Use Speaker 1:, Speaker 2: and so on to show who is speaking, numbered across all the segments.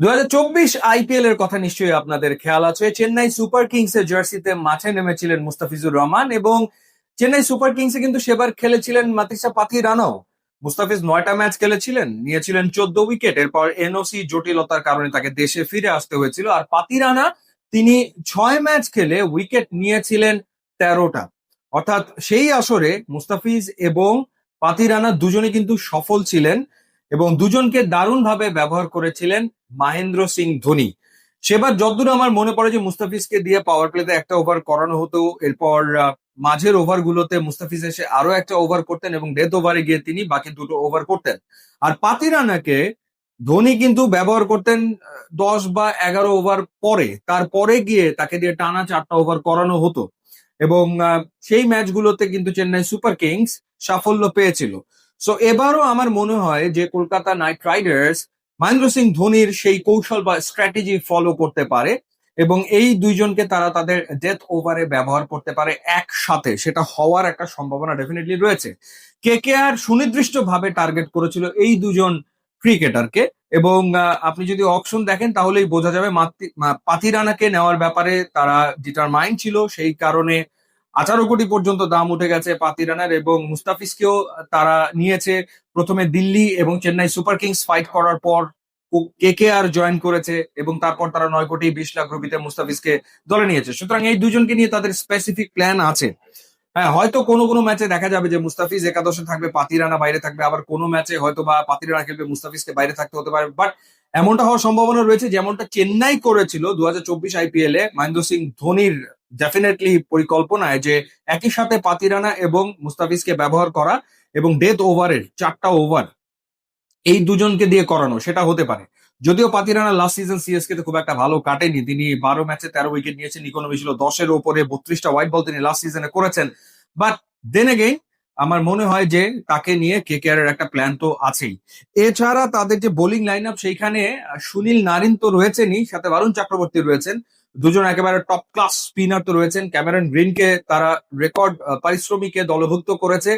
Speaker 1: দু আইপিএল এর কথা নিশ্চয়ই আপনাদের খেয়াল আছে। চেন্নাই সুপার কিংস এর জার্সিতে মাঠে নেমেছিলেন মুস্তাফিজুর রহমান এবং চেন্নাই সুপার কিংসে কিন্তু সেবার খেলেছিলেন মাতিসা পাথি রানাও মুস্তাফিজ নয়টা ম্যাচ খেলেছিলেন, নিয়েছিলেন চোদ্দ উইকেট। এরপর এনওসি জটিলতার কারণে তাকে দেশে ফিরে আসতে হয়েছিল। আর পাতি রানা তিনি ছয় ম্যাচ খেলে উইকেট নিয়েছিলেন তেরোটা। অর্থাৎ সেই আসরে মুস্তাফিজ এবং পাতি রানা দুজনে কিন্তু সফল ছিলেন। এবং দুজনকে দারুণভাবে ব্যবহার করেছিলেন মাহেন্দ্র সিং ধোনি। সেবার যতদূর আমার মনে পড়ে যে মুস্তাফিজকে দিয়ে পাওয়ার প্লেতে একটা ওভার করানো হতো, এরপর মাঝের ওভার গুলোতে মুস্তাফিজ এসে আরও একটা ওভার করতেন এবং ডেথ ওভারে গিয়ে তিনি বাকি দুটো ওভার করতেন। আর পাতি রানাকে ধোনি কিন্তু ব্যবহার করতেন দশ বা এগারো ওভার পরে। তারপরে গিয়ে তাকে দিয়ে টানা চারটা ওভার করানো হতো। এবং সেই ম্যাচগুলোতে কিন্তু চেন্নাই সুপার কিংস সাফল্য পেয়েছিল। সো এবারও আমার মনে হয় যে কলকাতা নাইট রাইডার্স মহেন্দ্র সিং ধোনির সেই কৌশল বা স্ট্র্যাটেজি ফলো করতে পারে এবং এই দুইজনকে তারা তাদের ডেথ ওভারে ব্যবহার করতে পারে একসাথে। সেটা হওয়ার একটা সম্ভাবনা ডেফিনেটলি রয়েছে। কে কে আর সুনির্দিষ্ট ভাবে টার্গেট করেছিল এই দুজন ক্রিকেটারকে এবং আপনি যদি অপশন দেখেন তাহলেই বোঝা যাবে মাতি- মা- পাতি নেওয়ার ব্যাপারে তারা ডিটারমাইন্ড ছিল। সেই কারণে আঠারো কোটি পর্যন্ত দাম উঠে গেছে পাতি রানার এবং মুস্তাফিজকেও তারা নিয়েছে। প্রথমে দিল্লি এবং চেন্নাই সুপার কিংস ফাইট করার পর কে কে আর জয়েন করেছে এবং তারপর তারা নয় কোটি বিশ লাখ রুপিতে মুস্তাফিজকে দলে নিয়েছে। সুতরাং এই দুজনকে নিয়ে তাদের স্পেসিফিক প্ল্যান আছে। হ্যাঁ হয়তো কোনো কোনো ম্যাচে দেখা যাবে যে মুস্তাফিজ একাদশে থাকবে, পাতি রানা বাইরে থাকবে, আবার কোনো ম্যাচে হয়তো বা পাতি রানা খেলবে, মুস্তাফিজকে বাইরে থাকতে হতে পারে। বাট এমনটা হওয়ার সম্ভাবনা রয়েছে যেমনটা চেন্নাই করেছিল দু হাজার চব্বিশ আইপিএল এ, মহেন্দ্র সিং ধোনির ডেফিনেটলি পরিকল্পনায় যে একই সাথে পাতি রানা এবং মুস্তাফিজকে ব্যবহার করা এবং ডেথ ওভারের চারটা ওভার এই দুজনকে দিয়ে করানো, সেটা হতে পারে। যদিও পাতিরানা লাস্ট সিজন সিএসকে তে খুব একটা ভালো কাটেনি, তিনি বারো ম্যাচে তেরো উইকেট নিয়েছেন ইকোনমি ছিল দশের ওপরে, বত্রিশটা হোয়াইট বল তিনি লাস্ট সিজনে করেছেন। বাট দেন এগেইন আমার মনে হয় যে তাকে নিয়ে কে কে এর একটা প্ল্যান তো আছেই। এছাড়া তাদের যে বোলিং লাইন আপ সেইখানে সুনীল নারিন তো রয়েছেনই, সাথে বারুণ চক্রবর্তী রয়েছেন। দুজন একেবারে টপ ক্লাস স্পিনার তো রয়েছেন। ক্যামেরন গ্রিনকে তারা রেকর্ড পারিশ্রমিকে দলভুক্ত করেছে।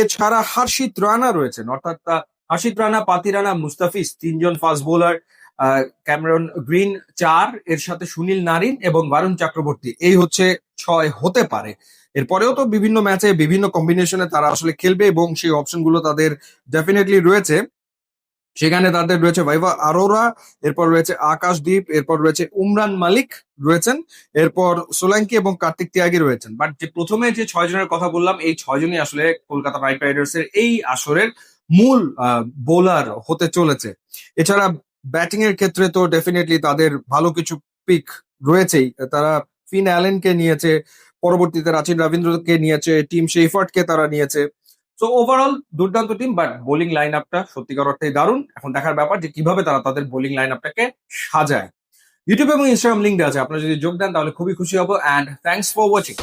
Speaker 1: এছাড়া হার্ষিত রানা রয়েছেন, অর্থাৎ হাসিদ রানা, পাতি রানা, মুস্তাফিজ, তিনজন ফাস্ট বোলার ক্যামেরন গ্রিন চার, এর সাথে সুনীল নারিন এবং বারুণ চক্রবর্তী। এই হচ্ছে ছয় হতে পারে। এরপরেও তো বিভিন্ন ম্যাচে বিভিন্ন কম্বিনেশনে তারা আসলে খেলবে এবং সেই অপশনগুলো তাদের ডেফিনেটলি রয়েছে। সেখানে তাদের রয়েছে ভাইভা আরোরা, এরপর রয়েছে আকাশদীপ, এরপর রয়েছে উমরান মালিক রয়েছেন, এরপর সোলাঙ্কি এবং কার্তিক ত্যাগী রয়েছেন। বাট যে প্রথমে যে ছয় জনের কথা বললাম, এই ছয়জনই আসলে কলকাতা নাইট রাইডার্স এর এই আসরের মূল বোলার হতে চলেছে। এছাড়া ব্যাটিং এর ক্ষেত্রে তো ডেফিনেটলি তাদের ভালো কিছু পিক রয়েছেই। তারা ফিন অ্যালেনকে নিয়েছে, পরবর্তীতে রাচিন রবীন্দ্রকে নিয়েছে টিম শেফার্টকে তারা নিয়েছে। সো ওভারঅল দুর্দান্ত টিম বাট বোলিং লাইন আপটা সত্যিকার অর্থে দারুণ। এখন দেখার ব্যাপার যে কীভাবে তারা তাদের বোলিং লাইন আপটাকে সাজায়। ইউটিউব এবং ইনস্টাগ্রাম লিঙ্ক দেওয়া আছে। আপনারা যদি যোগ দেন, তাহলে খুবই খুশি হব। And thanks for watching